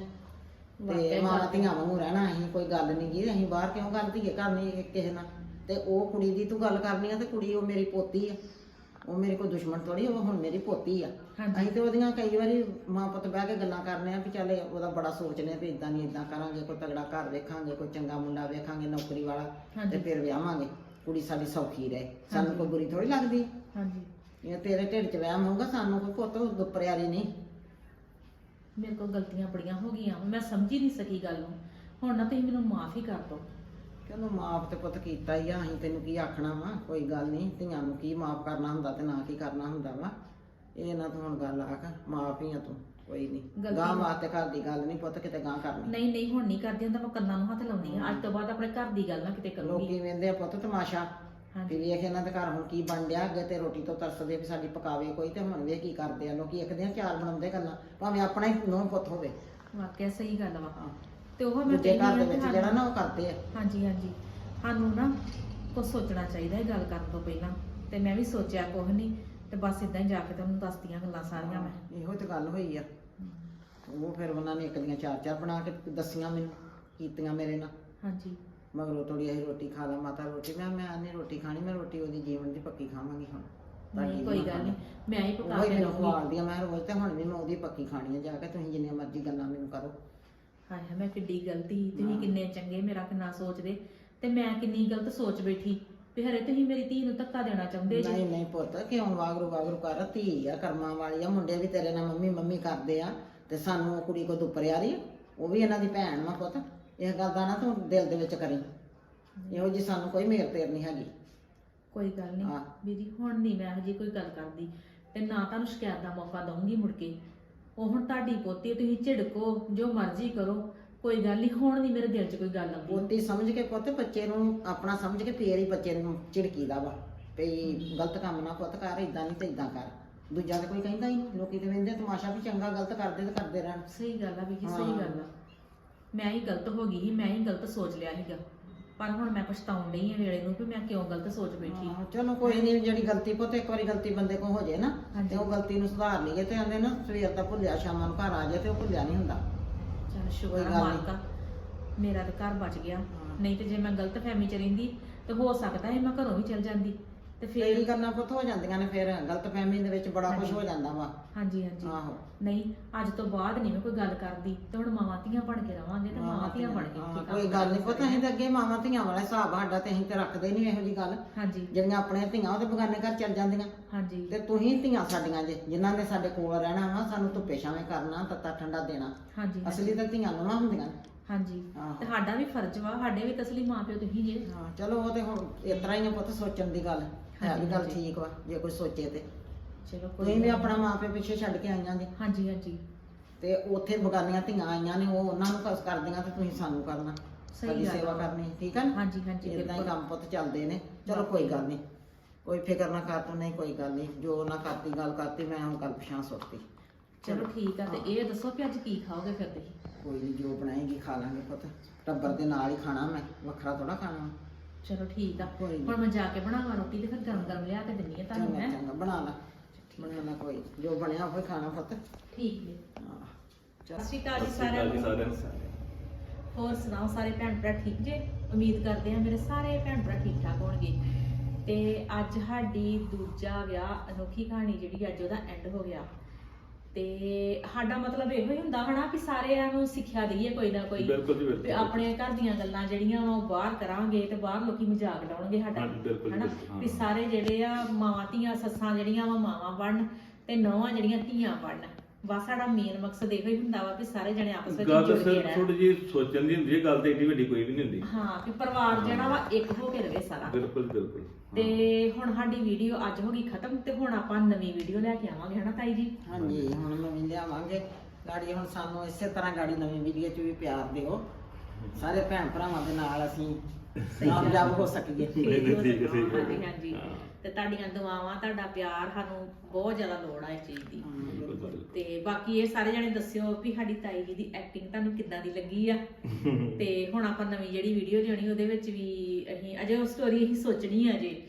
ਵਾਕਿਆ ਤੇ ਮਾਂ ਗੱਲ ਧੀਆਂ ਵਾਂਗੂ ਰਹਿਣਾ ਅਸੀਂ ਕੋਈ ਗੱਲ ਨਹੀਂ ਗੀ ਅਸੀਂ ਬਾਹਰ ਕਿਉਂ ਗੱਲ ਧੀਏ ਕਰਨੀ ਕਿਸੇ ਨਾਲ। ਤੇ ਉਹ ਕੁੜੀ ਦੀ ਤੂੰ ਗੱਲ ਕਰਨੀ ਆ ਤੇ ਕੁੜੀ ਉਹ ਮੇਰੀ ਪੋਤੀ ਆ। ਉਹ ਮੇਰੀ ਕੋਈ ਦੁਸ਼ਮਣ ਥੋੜੀ ਉਹ ਹੁਣ ਮੇਰੀ ਪੋਤੀ ਆ। ਹਾਂਜੀ। ਅਸੀਂ ਤੇ ਉਹਦੀਆਂ ਕਈ ਵਾਰੀ ਮਾਂ ਪੁੱਤ ਬਹਿ ਕੇ ਗੱਲਾਂ ਕਰਨੇ ਆ ਵੀ ਚੱਲ ਉਹਦਾ ਬੜਾ ਸੋਚਨੇ ਵੀ ਇਦਾਂ ਨਹੀਂ ਇਦਾਂ ਕਰਾਂਗੇ ਕੋਈ ਤਗੜਾ ਘਰ ਵੇਖਾਂਗੇ ਕੋਈ ਚੰਗਾ ਮੁੰਡਾ ਵੇਖਾਂਗੇ ਨੌਕਰੀ ਵਾਲਾ ਤੇ ਫਿਰ ਵਿਆਹਾਂਗੇ। ਕੁੜੀ ਸਾਡੀ ਸੌਖੀ ਰਹੇ। ਸਾਨੂੰ। ਕੋਈ ਬੁਰੀ ਥੋੜੀ ਲੱਗਦੀ। ਹਾਂਜੀ। ਇਹ ਤੇਰੇ ਢਿੱਡ 'ਚ ਵਹਿਮ ਹੋਊਗਾ ਸਾਨੂੰ ਕੋਈ ਪੁੱਤ ਦੁਪਰਿਆਰੀ ਨਹੀਂ ਮੇਰੇ ਕੋਲ ਗਲਤੀਆਂ ਬੜੀਆਂ ਹੋ ਗਈਆਂ ਮੈਂ ਸਮਝ ਹੀ ਨਹੀਂ ਸਕੀ ਗੱਲ ਨੂੰ। ਹੁਣ ਨਾ ਤੁਸੀਂ ਮੈਨੂੰ ਮਾਫ ਹੀ ਕਰ ਦਿਓ। ਚਲੋ ਮਾਫ ਤੇ ਪੁੱਤ ਕੀਤਾ ਹੀ ਆ ਅਸੀਂ ਤੈਨੂੰ ਕੀ ਆਖਣਾ ਵਾ? ਕੋਈ ਗੱਲ ਨਹੀਂ ਧੀਆਂ ਨੂੰ ਕੀ ਮਾਫ ਕਰਨਾ ਹੁੰਦਾ ਤੇ ਨਾ ਕੀ ਕਰਨਾ ਹੁੰਦਾ ਵਾ। ਇਹ ਨਾ ਤੂੰ ਹੁਣ ਗੱਲ ਆਖ ਮਾਫ ਹੀ ਆ ਤੂੰ ਕੋਈ ਨਹੀਂ ਗਲਤੀ ਗਾਂ ਵਾਸਤੇ ਘਰ ਦੀ ਗੱਲ ਨਹੀਂ ਪੁੱਤ ਕਿਤੇ ਗਾਂ ਕਰਨੀ। ਨਹੀਂ ਨਹੀਂ ਹੁਣ ਨਹੀਂ ਕਰਦੀ ਹੁੰਦਾ ਮੈਂ ਕੰਨਾਂ ਨੂੰ ਹੱਥ ਲਾਉਣੀ ਆ ਅੱਜ ਤੋਂ ਬਾਅਦ ਆਪਣੇ ਘਰ ਦੀ ਗੱਲ ਨਾ ਕਿਤੇ ਕਰੂੰਗੀ। ਲੋਕੀ ਵੇਂਦੇ ਆ ਪੁੱਤ ਤਮਾਸ਼ਾ। ਵੀ ਹਾਂਜੀ ਵੇਖ ਇਹਨਾਂ ਦੇ ਘਰ ਹੁਣ ਕੀ ਬਣ ਡਿਆ ਅੱਗੇ ਤੇ ਰੋਟੀ ਤੋਂ ਤਰਸਦੇ ਵੀ ਸਾਡੀ ਪਕਾਵੇ ਕੋਈ ਤੇ ਹੁਣ ਵੇਖ ਕੀ ਕਰਦੇ ਆ। ਲੋਕੀ ਇੱਕ ਦਿਨ ਚਾਰ ਬਣਾਉਂਦੇ ਗੱਲਾਂ ਭਾਵੇਂ ਆਪਣਾ ਹੀ ਨੂੰਹ ਪੁੱਤ ਹੋਵੇ। ਵਾਕਿਆ ਸਹੀ ਗੱਲ ਵਾ। ਹਾਂ। ਤੇ ਉਹ ਮੈਂ ਦੂਜੇ ਘਰ ਦੇ ਵਿੱਚ ਜਿਹੜਾ ਨਾ ਉਹ ਕਰਦੇ ਆ। ਹਾਂਜੀ ਹਾਂਜੀ। ਸਾਨੂੰ ਨਾ ਕੁਝ ਸੋਚਣਾ ਚਾਹੀਦਾ ਹੈ ਗੱਲ ਕਰਨ ਤੋਂ ਪਹਿਲਾਂ। ਤੇ ਮੈਂ ਵੀ ਸੋਚਿਆ ਕੁਝ ਨਹੀਂ ਤੇ ਬਸ ਇਦਾਂ ਹੀ ਜਾ ਕੇ ਤੁਹਾਨੂੰ ਦੱਸਤੀਆਂ ਗੱਲਾਂ ਸਾਰੀਆਂ ਮੈਂ। ਇਹੋ ਤੇ ਗੱਲ ਹੋਈ ਆ। ਉਹ ਫਿਰ ਉਹਨਾਂ ਨੇ ਇੱਕ ਦੀਆਂ ਚਾਰ ਚਾਰ ਬਣਾ ਕੇ ਦੱਸੀਆਂ ਮੈਨੂੰ ਕੀਤੀਆਂ ਮੇਰੇ ਨਾਲ। ਹਾਂਜੀ। ਮਗਰੋਂ ਥੋੜੀ ਅਸੀਂ ਰੋਟੀ ਖਾ ਲਾ ਮਾਤਾ ਰੋਟੀ। ਮੈਂ ਮੈਂ ਨਹੀਂ ਰੋਟੀ ਖਾਣੀ ਮੈਂ ਰੋਟੀ ਉਹਦੀ ਜੀਵਨ ਦੀ ਪੱਕੀ ਖਾਵਾਂਗੀ ਹੁਣ। ਨਹੀਂ ਕੋਈ ਗੱਲ ਨਹੀਂ। ਮੈਂ ਹੀ ਪਕਾ ਕੇ ਆ ਮੈਂ ਰੋਜ਼ ਤੇ ਹੁਣ ਵੀ ਮੈਂ ਉਹਦੀ ਪੱਕੀ ਖਾਣੀ ਆ ਜਾ ਕੇ ਤੁਸੀਂ ਜਿੰਨੀਆਂ ਮਰਜ਼ੀ ਗੱਲਾਂ ਮੈਨੂੰ ਕਰੋ। ਹਾਏ ਮੈਂ ਕਿੱਡੀ ਗਲਤੀ। ਤੁਸੀਂ। ਕਿੰਨੇ ਚੰਗੇ ਮੇਰਾ ਕਿੰਨਾ ਸੋਚਦੇ। ਤੇ ਮੈਂ ਕਿੰਨੀ ਗਲਤ ਸੋਚ ਬੈਠੀ। ਵੀ ਹਰੇ ਤੁਸੀਂ ਮੇਰੀ ਧੀ ਨੂੰ ਧੱਕਾ ਦੇਣਾ ਚਾਹੁੰਦੇ ਜੀ। ਨਹੀਂ ਨਹੀਂ ਪੁੱਤ ਕਿਉਂ ਵਾਗਰੂ ਵਾਗਰੂ ਕਰ ਧੀ ਆ ਕਰਮਾਂ ਵਾਲੀ ਆ ਮੁੰਡੇ ਵੀ ਤੇਰੇ ਨਾਲ ਮੰਮੀ ਮੰਮੀ ਕਰਦੇ ਆ ਤੇ ਸਾਨੂੰ ਉਹ ਕੁੜੀ ਕੋ ਦੁਪਰਿਆ ਰਹੀ ਉਹ ਵੀ ਇਹਨਾਂ ਦੀ ਭੈਣ ਵਾ ਪੁੱਤ ਇਹ ਗੱਲ ਦਾ ਨਾ ਤੂੰ ਦਿਲ ਦੇ ਵਿੱਚ ਕਰੀ। ਇਹੋ ਜੀ ਸਾਨੂੰ ਕੋਈ ਮੇਰ ਤੇਰ ਨਹੀਂ ਹੈਗੀ। ਕੋਈ ਗੱਲ ਨਹੀਂ ਹਾਂ। ਹੁਣ ਨਹੀਂ ਮੈਂ ਹਜੇ ਕੋਈ ਗੱਲ ਕਰਦੀ ਤੇ ਨਾ ਤੁਹਾਨੂੰ ਸ਼ਿਕਾਇਤ ਦਾ ਮੌਕਾ ਦਊਂਗੀ ਮੁੜ ਕੇ। ਉਹ ਹੁਣ ਤੁਹਾਡੀ ਪੋਤੀ ਤੁਸੀਂ ਝਿੜਕੋ ਜੋ ਮਰਜ਼ੀ ਕਰੋ ਕੋਈ ਗੱਲ ਨਹੀਂ ਹੁਣ ਨਹੀਂ ਮੇਰੇ ਦਿਲ 'ਚ ਕੋਈ ਗੱਲ ਆਉਂਦੀ। ਪੋਤੀ ਸਮਝ ਕੇ ਪੁੱਤ ਬੱਚੇ ਨੂੰ ਆਪਣਾ ਸਮਝ ਕੇ ਫੇਰ ਹੀ ਬੱਚੇ ਨੂੰ ਝਿੜਕੀਦਾ ਵਾ। ਵੀ ਗਲਤ ਕੰਮ ਨਾ ਪੁੱਤ ਕਰ ਇਦਾਂ ਨਹੀਂ ਤੇ ਇਦਾਂ ਕਰ। ਦੂਜਾ ਤੇ ਕੋਈ ਕਹਿੰਦਾ ਹੀ ਨਹੀਂ। ਲੋਕੀ ਤੇ ਵੇਂਦੇ ਤਮਾਸ਼ਾ ਵੀ ਚੰਗਾ ਗਲਤ ਕਰਦੇ ਤੇ ਕਰਦੇ ਰਹਿਣ। ਸਹੀ ਗੱਲ ਆ ਹਾਂ। ਸਹੀ ਗੱਲ ਆ। ਮੈਂ ਹੀ ਗਲਤ ਹੋ ਗਈ ਸੀ ਮੈਂ ਹੀ ਗਲਤ ਸੋਚ ਲਿਆ ਸੀਗਾ। ਪਰ ਹੁਣ ਮੈਂ ਪਛਤਾਉਣ ਡਈ ਆ ਵੇਲੇ ਨੂੰ ਵੀ ਮੈਂ ਕਿਉਂ ਗਲਤ ਸੋਚ ਬੈਠੀ। ਹਾਂ, ਚਲੋ ਕੋਈ ਨਹੀਂ ਜਿਹੜੀ ਗਲਤੀ ਪੁੱਤ ਇੱਕ ਵਾਰੀ ਗਲਤੀ ਬੰਦੇ ਕੋ ਹੋ ਜੇ ਨਾ। ਤੇ ਉਹ ਗਲਤੀ ਨੂੰ ਸੁਧਾਰ ਲਈਏ ਤੇ ਆਂਦੇ ਨਾ ਸਵੇਰ ਦਾ ਭੁੱਲਿਆ ਸ਼ਾਮਾਂ ਨੂੰ ਘਰ ਆ ਜਾਏ ਤੇ ਉਹ ਭੁੱਲਿਆ ਨਹੀਂ ਹੁੰਦਾ। ਚਲ ਕੋਈ ਸ਼ੁਕਰ ਗੱਲ। ਮਾਲਕਾ ਮੇਰਾ ਤਾਂ ਘਰ ਬਚ ਗਿਆ ਹਾਂ। ਨਹੀਂ ਤੇ ਜੇ ਮੈਂ ਗਲਤ ਫਹਿਮੀ ਚ ਰਹਿੰਦੀ ਤੇ ਹੋ ਸਕਦਾ ਹੈ ਮੈਂ ਘਰੋਂ ਵੀ ਚਲ ਜਾਂਦੀ ਤੇ ਫੇਰ ਹੀ ਫਿਰ ਗੱਲਾਂ ਪੁੱਤ ਹੋ ਜਾਂਦੀਆਂ ਨੇ ਫਿਰ ਗਲਤ ਫਹਿਮੀ ਦੇ ਵਿੱਚ ਬੜਾ ਕੁਝ। ਹੋ ਜਾਂਦਾ ਵਾ। ਹਾਂਜੀ ਹਾਂਜੀ। ਆਹੋ। ਨਹੀਂ ਅੱਜ ਤੋਂ ਬਾਅਦ ਨਹੀਂ ਮੈਂ ਕੋਈ ਗੱਲ ਕਰਦੀ ਤੇ ਹੁਣ ਮਾਵਾਂ ਧੀਆਂ ਬਣ ਕੇ ਰਵਾਂਗੇ ਤੇ ਮਾਵਾਂ ਧੀਆਂ ਬਣ ਕੇ ਹਾਂ, ਇੱਥੇ ਕੰਮ ਕੋਈ ਗੱਲ ਨਹੀਂ ਪੁੱਤ। ਅਸੀਂ ਤਾਂ ਅੱਗੇ ਮਾਵਾਂ ਧੀਆਂ ਵਾਲਾ ਹਿਸਾਬ ਸਾਡਾ ਤੇ ਅਸੀਂ ਤੇ ਰੱਖਦੇ ਨਹੀਂ ਇਹੋ ਜੀ ਗੱਲ। ਹਾਂਜੀ। ਜਿਹੜੀਆਂ ਆਪਣੇ ਧੀਆਂ ਉਹ ਤੇ ਬਗਾਨੇ ਘਰ ਚੱਲ ਜਾਂਦੀਆਂ। ਹਾਂਜੀ। ਤੇ ਤੁਸੀਂ ਧੀਆਂ ਸਾਡੀਆਂ ਜੇ ਜਿਨ੍ਹਾਂ ਨੇ ਸਾਡੇ ਕੋਲ ਰਹਿਣਾ ਵਾ ਸਾਨੂੰ ਧੁੱਪੇ ਛਾਵੇਂ ਕਰਨਾ ਤੱਤਾ ਠੰਡਾ ਦੇਣਾ। ਹਾਂਜੀ। ਅਸਲੀ ਤਾਂ ਧੀਆਂ ਨੂੰ ਹੁੰਦੀਆਂ ਨੇ। ਹਾਂਜੀ। ਆਹੋ। ਤੇ ਸਾਡਾ ਵੀ ਫਰਜ਼ ਵਾ ਸਾਡੇ ਵੀ ਤਸਲੀ ਮਾਪਿਓ ਤੁਸੀਂ ਜੇ। ਹਾਂ ਚਲੋ ਉਹ ਤੇ ਹੁਣ ਇਸ ਤਰ੍ਹਾਂ ਹੀ ਆ ਪੁੱਤ ਸੋਚਣ ਦੀ ਗੱਲ। ਹੈ ਵੀ ਗੱਲ। ਠੀਕ ਵਾ ਜੇ ਕੋਈ ਸੋਚੇ ਤੇ। ਚਲੋ ਕੋਈ ਤੁਸੀਂ ਵੀ ਆਪਣਾ ਮਾਪੇ ਪਿੱਛੇ ਛੱਡ ਕੇ ਆਈਆਂ ਜੀ। ਹਾਂਜੀ ਹਾਂਜੀ। ਤੇ ਉੱਥੇ ਬਗਾਨੀਆਂ ਧੀਆਂ ਆਈਆਂ ਨੇ ਉਹ ਉਹਨਾਂ ਨੂੰ ਕਸ ਕਰਦੀਆਂ ਤੇ ਤੁਸੀਂ ਸਾਨੂੰ ਕਰਨਾ। ਸਹੀ ਸਾਡੀ ਗੱਲ ਸੇਵਾ ਆ। ਕਰਨੀ ਠੀਕ ਹੈ ਨਾ? ਹਾਂਜੀ ਹਾਂਜੀ ਇਦਾਂ ਹੀ ਬਿਲਕੁਲ। ਕੰਮ ਪੁੱਤ ਚੱਲਦੇ ਨੇ। ਚਲੋ ਕੋਈ ਗੱਲ ਨਹੀਂ ਕੋਈ ਫਿਕਰ ਨਾ ਕਰ ਤੂੰ ਨਹੀਂ ਕੋਈ ਗੱਲ ਨਹੀਂ ਜੋ ਨਾ ਕਰਤੀ ਗੱਲ ਕਰਤੀ ਮੈਂ ਹੁਣ ਗੱਲ ਪਛਾਣ ਸੁੱਟਤੀ। ਚਲੋ ਠੀਕ ਆ ਤੇ ਇਹ ਦੱਸੋ ਕਿ ਅੱਜ ਕੀ ਖਾਓਗੇ ਫਿਰ ਤੁਸੀਂ? ਕੋਈ ਨਹੀਂ ਜੋ ਬਣਾਏਗੀ ਖਾ ਲਾਂਗੇ ਪੁੱਤ। ਟੱਬਰ ਦੇ ਨਾਲ ਹੀ ਖਾਣਾ ਮੈਂ ਵੱਖਰਾ ਥੋੜਾ ਖਾਣਾ ਚਲੋ ਠੀਕ ਆ। ਕੋਈ ਨੀ। ਹੁਣ ਮੈਂ ਜਾ ਕੇ ਬਣਾਵਾਂ ਰੋਟੀ ਤੇ ਫਿਰ ਗਰਮ ਗਰਮ ਲਿਆ ਕੇ ਦਿੰਨੀ ਆ ਤੁਹਾਨੂੰ ਚੰਗਾ ਮੈਂ ਚੰਗਾ ਬਣਾ ਲਾ। ਬਣਾ ਲਾ ਕੋਈ ਜੋ ਬਣਿਆ ਉਹ ਹੀ ਖਾਣਾ ਪੁੱਤ। ਠੀਕ ਜੀ। ਹਾਂ ਸਤਿ ਸ਼੍ਰੀ ਅਕਾਲ ਜੀ ਸਤਿ ਸ਼੍ਰੀ ਸਾਰਿਆਂ ਨੂੰ ਸਾਰਿਆਂ ਨੂੰ। ਹੋਰ ਸੁਣਾਓ ਸਾਰੇ ਭੈਣ ਭਰਾ ਠੀਕ ਜੇ? ਉਮੀਦ ਕਰਦੇ ਹਾਂ ਮੇਰੇ ਸਾਰੇ ਭੈਣ ਭਰਾ ਠੀਕ ਠਾਕ ਹੋਣਗੇ। ਤੇ ਅੱਜ ਸਾਡੀ ਦੂਜਾ ਵਿਆਹ ਅਨੋਖੀ ਕਹਾਣੀ ਜਿਹੜੀ ਅੱਜ ਉਹਦਾ ਐਂਡ ਹੋ ਗਿਆ। ਤੇ ਸਾਡਾ ਮਤਲਬ ਇਹੋ ਹੀ ਹੁੰਦਾ ਹਨਾ ਕਿ ਸਾਰਿਆਂ ਨੂੰ ਸਿੱਖਿਆ ਦਈਏ ਕੋਈ ਨਾ ਕੋਈ। ਬਿਲਕੁਲ ਜੀ ਤੇ ਬਿਲਕੁਲ ਆਪਣੇ ਘਰ ਦੀਆਂ ਗੱਲਾਂ ਜਿਹੜੀਆਂ ਵਾ ਉਹ ਬਾਹਰ ਕਰਾਂਗੇ ਤੇ ਬਾਹਰ ਲੋਕੀ ਮਜ਼ਾਕ ਉਡਾਉਣਗੇ ਸਾਡਾ। ਹਾਂਜੀ, ਬਿਲਕੁਲ, ਹਨਾ ਬਿਲਕੁਲ, ਹਾਂ। ਵੀ ਸਾਰੇ ਜਿਹੜੇ ਆ ਮਾਵਾਂ ਧੀਆਂ ਸੱਸਾਂ ਜਿਹੜੀਆਂ ਵਾ ਮਾਵਾਂ ਬਣਨ ਤੇ ਨੌਵਾਂ ਜਿਹੜੀਆਂ ਧੀਆਂ ਬਣਨ। ਬਸ ਸਾਡਾ ਮੇਨ ਮਕਸਦ ਇਹੋ ਹੀ ਹੁੰਦਾ ਵਾ ਵੀ ਸਾਰੇ ਜਣੇ ਆਪਸ ਵਿੱਚ ਗੱਲ ਜੁੜ ਕੇ ਸਿਰਫ ਰਹਿਣ। ਥੋੜੀ ਜੀ ਸੋਚਣ ਦੀ ਹੁੰਦੀ ਹੈ ਗੱਲ ਤੇ ਏਡੀ ਵੱਡੀ ਕੋਈ ਵੀ ਨਹੀਂ ਹੁੰਦੀ। ਹਾਂ ਵੀ ਪਰਿਵਾਰ ਜਿਹੜਾ ਵਾ ਇੱਕ ਹੋ ਕੇ ਰਵੇ ਸਾਰਾ। ਬਿਲਕੁਲ ਬਿਲਕੁਲ। ਤੇ ਹੁਣ ਸਾਡੀ ਵੀਡੀਓ ਅੱਜ ਹੋ ਗਈ ਖਤਮ ਤੇ ਹੁਣ ਆਪਾਂ ਨਵੀਂ ਵੀਡੀਓ ਲੈ ਕੇ ਆਵਾਂਗੇ ਹਨਾ ਤਾਈ ਜੀ? ਹਾਂਜੀ ਹੁਣ ਨਵੀਂ ਲਿਆਵਾਂਗੇ। ਗਾੜੀ ਹੁਣ ਸਾਨੂੰ ਇਸੇ ਤਰ੍ਹਾਂ ਗਾੜੀ ਨਵੀਂ ਵੀਡੀਓ 'ਚ ਵੀ ਪਿਆਰ ਦਿਓ। ਸਾਰੇ ਭੈਣ ਭਰਾਵਾਂ ਦੇ ਨਾਲ ਅਸੀਂ ਕਾਮਯਾਬ ਹੋ। ਸਕੀਏ। ਨਹੀਂ, ਨਹੀਂ, ਠੀਕ ਹੈ, ਠੀਕ ਹੈ। ਹਾਂਜੀ ਹਾਂਜੀ। ਹਾਂ। ਤੇ ਤੁਹਾਡੀਆਂ ਦੁਆਵਾਂ ਤੁਹਾਡਾ ਪਿਆਰ ਸਾਨੂੰ ਬਹੁਤ ਜ਼ਿਆਦਾ ਲੋੜ ਆ ਇਸ ਚੀਜ਼ ਦੀ। ਤੇ ਬਾਕੀ ਇਹ ਸਾਰੇ ਜਣੇ ਦੱਸਿਓ ਵੀ ਸਾਡੀ ਤਾਈ ਜੀ ਦੀ ਐਕਟਿੰਗ ਤੁਹਾਨੂੰ ਕਿੱਦਾਂ ਦੀ ਲੱਗੀ ਆ। ਤੇ ਹੁਣ ਆਪਾਂ ਨਵੀਂ ਜਿਹੜੀ ਵੀਡੀਓ ਲਿਆਉਣੀ ਉਹਦੇ ਵਿੱਚ ਵੀ ਅਸੀਂ ਅਜੇ ਉਹ ਸਟੋਰੀ ਅਸੀਂ ਸੋਚਣੀ ਆ ਅਜੇ।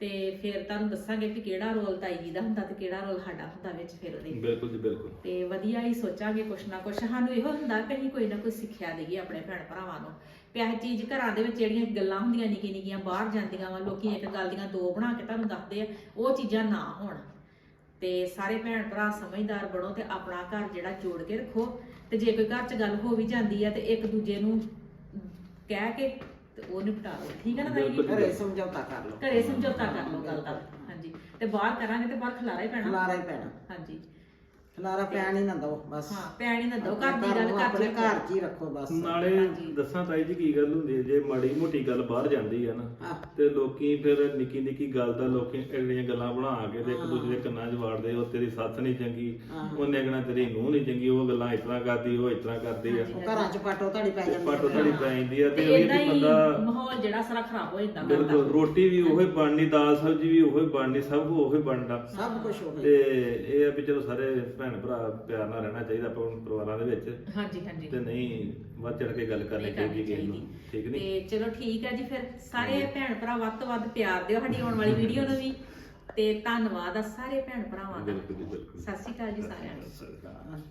ਤੇ ਫਿਰ ਤੁਹਾਨੂੰ ਦੱਸਾਂਗੇ ਕਿ ਕਿਹੜਾ ਰੋਲ ਤਾਈ ਜੀ ਦਾ ਹੁੰਦਾ ਤੇ ਕਿਹੜਾ ਰੋਲ ਸਾਡਾ ਹੁੰਦਾ ਵਿੱਚ ਫਿਰ ਉਹਦੇ। ਬਿਲਕੁਲ ਜੀ ਬਿਲਕੁਲ। ਤੇ ਵਧੀਆ ਹੀ ਸੋਚਾਂਗੇ ਕੁਛ ਨਾ ਕੁਛ। ਸਾਨੂੰ ਇਹੋ ਹੁੰਦਾ ਕਿ ਅਸੀਂ ਕੋਈ ਨਾ ਕੋਈ ਸਿੱਖਿਆ ਦੇਈਏ ਆਪਣੇ ਭੈਣ ਭਰਾਵਾਂ ਨੂੰ। ਵੀ ਇਹ ਚੀਜ਼ ਘਰਾਂ ਦੇ ਵਿੱਚ ਜਿਹੜੀਆਂ ਗੱਲਾਂ ਹੁੰਦੀਆਂ ਨਿੱਕੀ ਨਿੱਕੀਆਂ ਬਾਹਰ ਜਾਂਦੀਆਂ ਵਾ ਲੋਕੀ ਇੱਕ ਗੱਲ ਦੀਆਂ ਦੋ ਬਣਾ ਕੇ ਤੁਹਾਨੂੰ ਦੱਸਦੇ ਆ ਉਹ ਚੀਜ਼ਾਂ ਨਾ ਹੋਣ। ਤੇ ਸਾਰੇ ਭੈਣ ਭਰਾ ਸਮਝਦਾਰ ਬਣੋ ਤੇ ਆਪਣਾ ਘਰ ਜਿਹੜਾ ਜੋੜ ਕੇ ਰੱਖੋ। ਤੇ ਜੇ ਕੋਈ ਘਰ 'ਚ ਗੱਲ ਹੋ ਵੀ ਜਾਂਦੀ ਆ ਤੇ ਇੱਕ ਦੂਜੇ ਨੂੰ ਕਹਿ ਕੇ ਤੇ ਉਹ ਨਿਪਟਾ ਲਓ ਠੀਕ ਹੈ ਨਾ ਤਾਈ ਜੀ। ਘਰੇ ਸਮਝੌਤਾ ਕਰ ਲਓ। ਘਰੇ ਸਮਝੌਤਾ ਕਰ ਲਓ ਗੱਲ ਦਾ। ਹਾਂਜੀ। ਤੇ ਬਾਹਰ ਕਰਾਂਗੇ ਤੇ ਬਾਹਰ ਖਲਾਰਾ ਹੀ ਪੈਣਾ। ਖਲਾਰਾ ਹੀ ਪੈਣਾ। ਹਾਂਜੀ। ਖਲਾਰਾ ਪੈਣ ਹੀ ਨਾ ਦਿਓ ਬਸ। ਹਾਂ ਪੈਣ ਹੀ ਨਾ ਦਿਓ ਘਰ ਦੀ ਗੱਲ ਘਰ ਆਪਣੇ ਘਰ 'ਚ ਹੀ ਰੱਖੋ ਬਸ। ਨਾਲੇ। ਦੱਸਾਂ ਤਾਈ ਜੀ ਕੀ ਗੱਲ ਹੁੰਦੀ ਹੈ ਜੇ ਮਾੜੀ ਮੋਟੀ ਗੱਲ ਬਾਹਰ ਜਾਂਦੀ ਹੈ ਨਾ ਤੇ ਲੋਕੀ ਫਿਰ ਨਿੱਕੀ ਨਿੱਕੀ ਗੱਲ ਦਾ ਲੋਕੀ ਐਡੀਆਂ ਗੱਲਾਂ ਬਣਾ ਕੇ ਤੇ ਇੱਕ ਦੂਜੇ ਦੇ ਕੰਨਾਂ 'ਚ ਵਾੜਦੇ ਉਹ ਤੇਰੀ ਸੱਸ ਨਹੀਂ ਚੰਗੀ। ਉਹਨੇ ਕਹਿਣਾ ਤੇਰੀ ਨੂੰਹ ਨਹੀਂ ਚੰਗੀ ਉਹ ਗੱਲਾਂ ਇਤਨਾ ਕਰਦੀ ਉਹ ਇਤਨਾ ਕਰਦੀ ਆ। ਉਹ ਘਰਾਂ 'ਚ ਪਾਟੋ ਧੜੀ ਪੈ ਜਾਂਦੀ ਪਾਟੋ ਧੜੀ ਪੈ ਜਾਂਦੀ ਆ ਤੇ ਉਹੀ ਬੰਦਾ ਮਾਹੌਲ ਜਿਹੜਾ ਸਾਰਾ ਖਰਾਬ ਹੋ ਜਾਂਦਾ ਬਿਲਕੁਲ ਰੋਟੀ ਵੀ ਉਹੀ ਬਣਨੀ ਦਾਲ ਸਬਜ਼ੀ ਵੀ ਉਹੀ ਬਣਨੀ ਸਭ ਕੁਝ ਉਹੀ ਬਣਦਾ। ਸਭ ਕੁਝ ਹੋ ਤੇ ਇਹ ਆ ਵੀ ਚਲੋ ਸਾਰੇ ਭੈਣ ਭਰਾ ਪਿਆਰ ਨਾਲ ਰਹਿਣਾ ਚਾਹੀਦਾ ਆਪਾਂ ਪਰਿਵਾਰਾਂ ਦੇ ਵਿੱਚ। ਹਾਂਜੀ ਹਾਂਜੀ। ਤੇ ਨਹੀਂ ਵੱਧ ਚੜ ਕੇ ਗੱਲ ਕਰਨੀ ਨਹੀਂ ਕਰਨੀ ਚਾਹੀਦੀ ਕਿਸੇ ਨੂੰ। ਚਾਹੀਦੀ। ਠੀਕ ਨਹੀਂ? ਤੇ ਚਲੋ ਠੀਕ ਹੈ ਜੀ ਫਿਰ। ਸਾਰੇ ਭੈਣ ਭਰਾ ਵੱਧ ਤੋਂ ਵੱਧ ਪਿਆਰ ਦਿਓ ਸਾਡੀ ਆਉਣ ਵਾਲੀ ਵੀਡੀਓ ਨੂੰ ਵੀ। ਤੇ ਧੰਨਵਾਦ ਆ ਸਾਰੇ ਭੈਣ ਭਰਾਵਾਂ ਦਾ। ਬਿਲਕੁਲ ਜੀ ਬਿਲਕੁਲ। ਸਤਿ ਸ਼੍ਰੀ ਅਕਾਲ ਜੀ ਸਾਰਿਆਂ ਨੂੰ। ਸਤਿ ਸ਼੍ਰੀ ਅਕਾਲ।